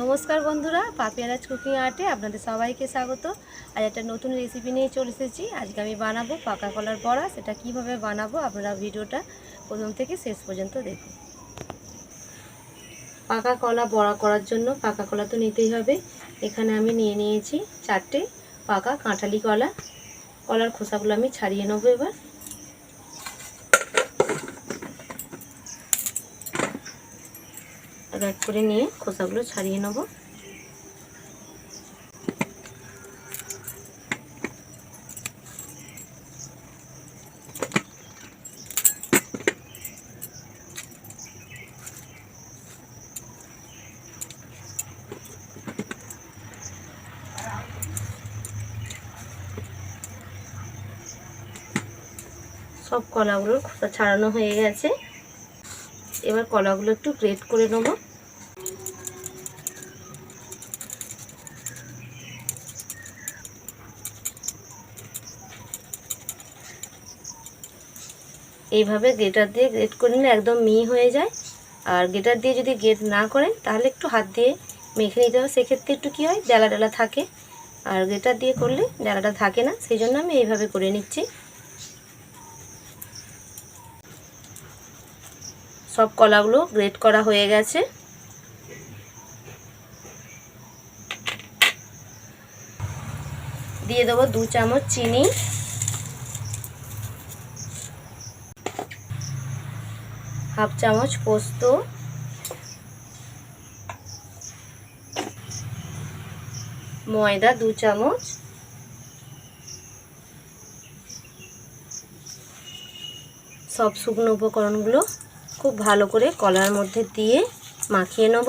নমস্কার বন্ধুরা পাপিয়ারাজ কুকিং আর্টে আপনাদের সবাইকে স্বাগত। আজ একটা নতুন রেসিপি নিয়ে চলে এসেছি। আজকে আমি বানাবো পাকা কলার বড়া, সেটা কীভাবে বানাবো আপনারা ভিডিওটা প্রথম থেকে শেষ পর্যন্ত দেখুন। পাকা কলা বড়া করার জন্য পাকা কলা তো নিতেই হবে। এখানে আমি নিয়ে নিয়েছি চারটে পাকা কাঁঠালি কলা। কলার খোসাগুলো আমি ছাড়িয়ে নেব এবার। এক এক করে নিয়ে খোসাগুলো ছাড়িয়ে নেব। সব কলাগুলোর খোসা ছাড়ানো হয়ে গেছে। এবার কলাগুলো একটু গ্রেট করে নেব। এইভাবে গ্রেটার দিয়ে গ্রেট করে নিলে একদম মিহি হয়ে যায়। আর গ্রেটার দিয়ে যদি গ্রেট না করেন, তাহলে একটু হাত দিয়ে মেখে নিতে হবে। সেক্ষেত্রে একটু কী হয়, ডালা ডালা থাকে। আর গ্রেটার দিয়ে করলে ডালাটা থাকে না, সেই জন্য আমি এইভাবে করে নিচ্ছি। সব কলাগুলো গ্রেট করা হয়ে গেছে। দিয়ে দেবো দু চামচ চিনি। হাফ চামচ পোস্ত। ময়দা দু চামচ। সব শুকনো উপকরণগুলো খুব ভালো করে কলার মধ্যে দিয়ে মাখিয়ে নেব।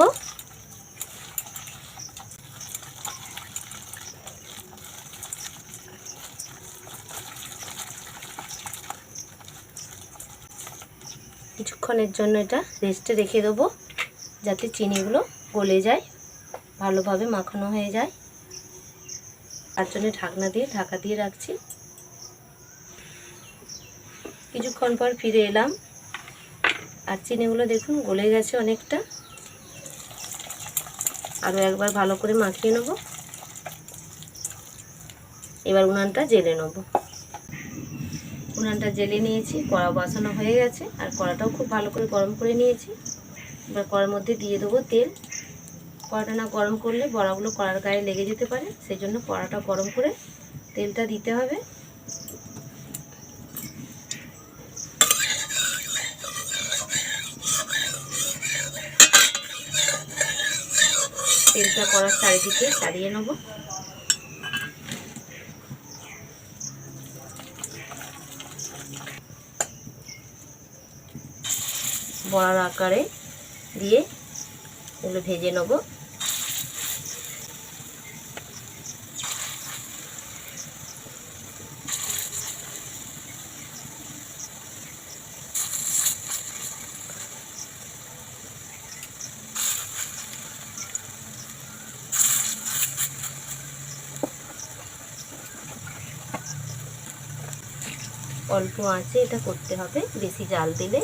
কিছুক্ষণের জন্য এটা রেস্টে রেখে দেবো, যাতে চিনিগুলো গলে যায়, ভালোভাবে মাখানো হয়ে যায়। তার জন্য ঢাকনা দিয়ে ঢাকা দিয়ে রাখছি। কিছুক্ষণ পর ফিরে এলাম। আর চিনিগুলো দেখুন গলে গেছে অনেকটা। আরও একবার ভালো করে মাখিয়ে নেব। এবার উনানটা জেলে নেব। উনানটা জেলে নিয়েছি কড়া বসানো হয়ে গেছে, আর কড়াটাও খুব ভালো করে গরম করে নিয়েছি। এবার কড়ার মধ্যে দিয়ে দেবো তেল। কড়াটা না গরম করলে বড়াগুলো কড়ার গায়ে লেগে যেতে পারে সেই জন্য কড়াটা গরম করে তেলটা দিতে হবে। তেলটা করার চারিদিকে চালিয়ে নেব। বড়ার আকারে দিয়ে এগুলো ভেজে নেব। অল্প আছে এটা করতে হবে বেশি জাল দিলে।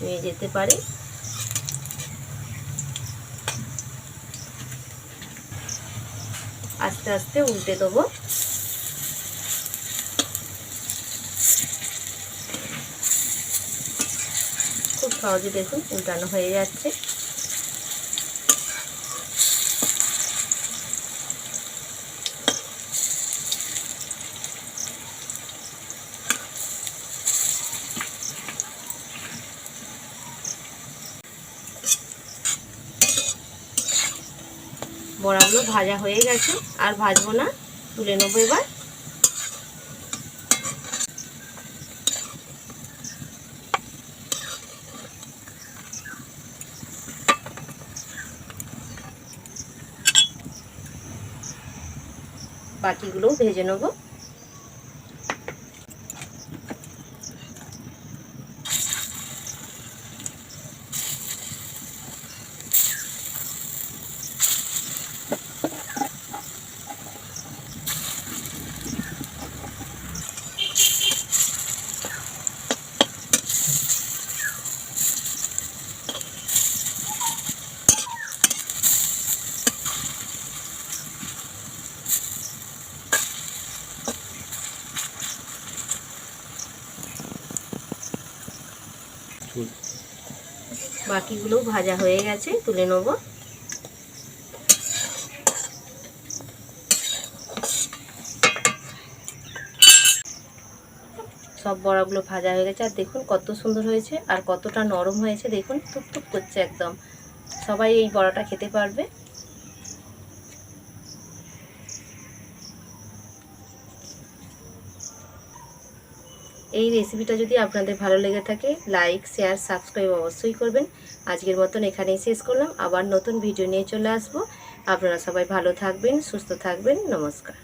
চুয়ে যেতে পারে। আস্তে আস্তে উল্টে দেবো। খুব সহজে দেখুন উল্টানো হয়ে যাচ্ছে। বড়াগুলো ভাজা হয়ে গেছে আর ভাজবো না তুলে নেব এবার। বাকিগুলোও ভেজে নেব। বাকিগুলো ভাজা হয়ে গেছে, তুলে নেব। সব বড়াগুলো ভাজা হয়ে গেছে, আর দেখুন কত সুন্দর হয়েছে, আর কতটা নরম হয়েছে, দেখুন টুকটুক করছে একদম। সবাই এই বড়াটা খেতে পারবে। এই রেসিপিটা যদি আপনাদের ভালো লেগে থাকে লাইক শেয়ার সাবস্ক্রাইব অবশ্যই করবেন। আজকের মতন এখানেই শেষ করলাম। আবার নতুন ভিডিও নিয়ে চলে আসব। আপনারা সবাই ভালো থাকবেন, সুস্থ থাকবেন। নমস্কার।